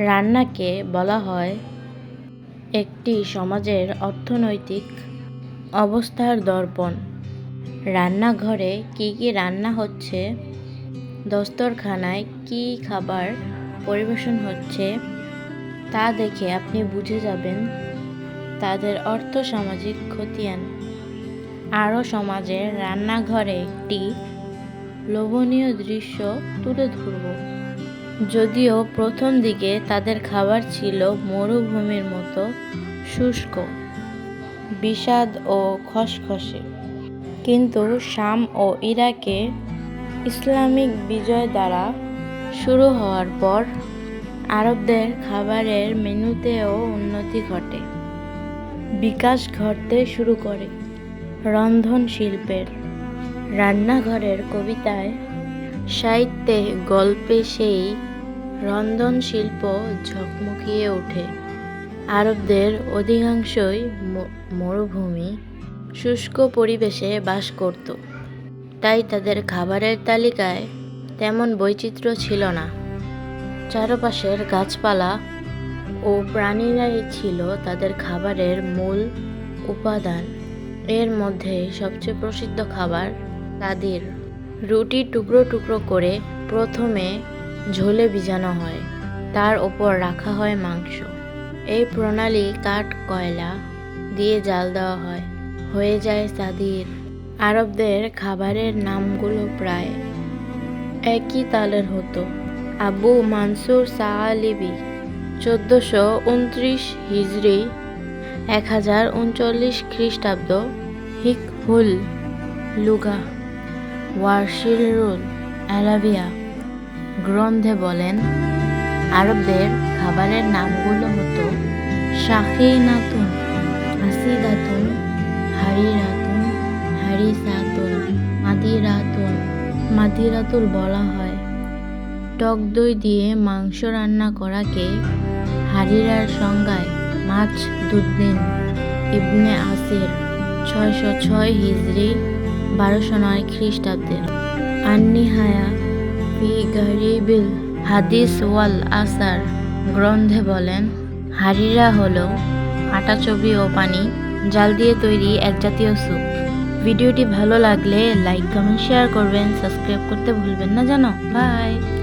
রান্নাকে বলা হয় একটি সমাজের অর্থনৈতিক অবস্থার দর্পণ। রান্নাঘরে কী কী রান্না হচ্ছে? দস্তরখানায় কী খাবার পরিবেশন হচ্ছে? তা দেখে আপনি বুঝে যাবেন তাদের অর্থ সামাজিক খতিয়ান। আরও সমাজের রান্নাঘরে একটি লোভনীয় দৃশ্য তুলে ধরব। যদিও প্রথম দিকে তাদের খাবার ছিল মরুভূমির মতো শুষ্ক, বিষাদ ও খসখসে। কিন্তু শাম ও ইরাকে ইসলামিক বিজয় দ্বারা শুরু হওয়ার পর আরবদের খাবারের মেনুতেও উন্নতি ঘটে। বিকাশ ঘটতে শুরু করে রন্ধন শিল্পের। রান্নাঘরের কবিতায় সাহিত্যে গল্পে সেই রন্ধন শিল্প ঝকমকিয়ে ওঠে। আরবদের অধিকাংশই মরুভূমি, শুষ্ক পরিবেশে বাস করত। তাই তাদের খাবারের তালিকায় তেমন বৈচিত্র্য ছিল না। চারপাশের গাছপালা ও প্রাণীরাই ছিল তাদের খাবারের মূল উপাদান। এর মধ্যে সবচেয়ে প্রসিদ্ধ খাবার তাদের রুটি টুকরো টুকরো করে প্রথমে ঝোলে ভিজানো হয়, তার ওপর রাখা হয় মাংস। এই প্রণালী কাঠ, কয়লা দিয়ে জাল দেওয়া হয়। হয়ে যায় সাদির। আরবদের খাবারের নামগুলো প্রায় একই তালের হতো। আবু মানসুর সালিবি চোদ্দোশো উনত্রিশ হিজড়ি এক হাজার উনচল্লিশ খ্রিস্টাব্দ হিকহুল লুগা, ওয়ার্শিরুল অ্যারাবিয়া গ্রন্থে বলেন, আরবদের খাবারের নামগুলো হতো শাখিনাতুন, হাসিদাতুন, হারিরাতুন, হারিসাতুন, মাদিরাতুন। মাদিরাতুল বলা হয়। টক দই দিয়ে মাংস রান্না করাকে হারিরার সংজ্ঞায় মাছ দুদ্দিন ইবনে আসির, ছয়শো ছয় হিজড়ি বারোশো নয় খ্রিস্টাব্দের। আন্নিহায়া ফি গারিবিল হাদিস ওয়াল আসার গ্রন্থে বলেন, হারিরা হল আটা চবি ও পানি, জাল দিয়ে তৈরি এক জাতীয় স্যুপ। ভিডিওটি ভালো লাগলে লাইক, কমেন্ট, শেয়ার করবেন, সাবস্ক্রাইব করতে ভুলবেন না জানো? বাই।